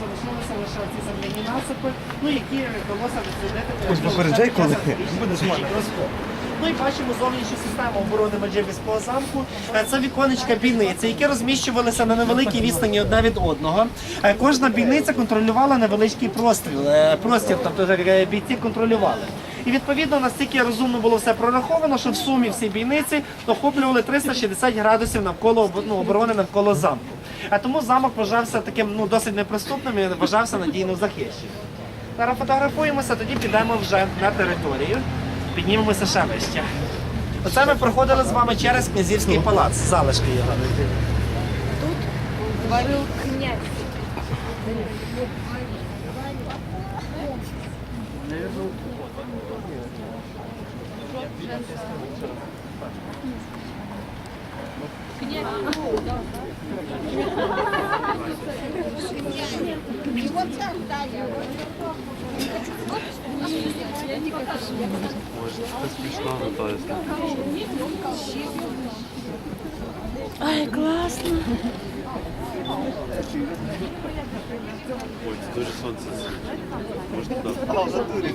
залишилися лише ці земляні насипи, ну які вдалося дослідити. Попереджай, коли буде Буде Ну і бачимо зовнішню систему оборони Маджибіського замку. Е, Це віконечка бійниці, які розміщувалися на невеликій відстані одна від одного. Е, Кожна бійниця контролювала невеличкий простріл, е, простір, тобто бійці контролювали. І відповідно настільки розумно було все прораховано, що в сумі всі бійниці охоплювали 360 градусів навколо ну, оборони навколо замку. А тому замок вважався таким ну досить неприступним і вважався надійно захищеним. Зараз фотографуємося, тоді підемо вже на територію. Піднімемося ще вище. Оце ми проходили з вами через князівський палац, залишки його. Говорил князь. Ай, класно. Ой, це дуже сонце. Можна. А, в натурі.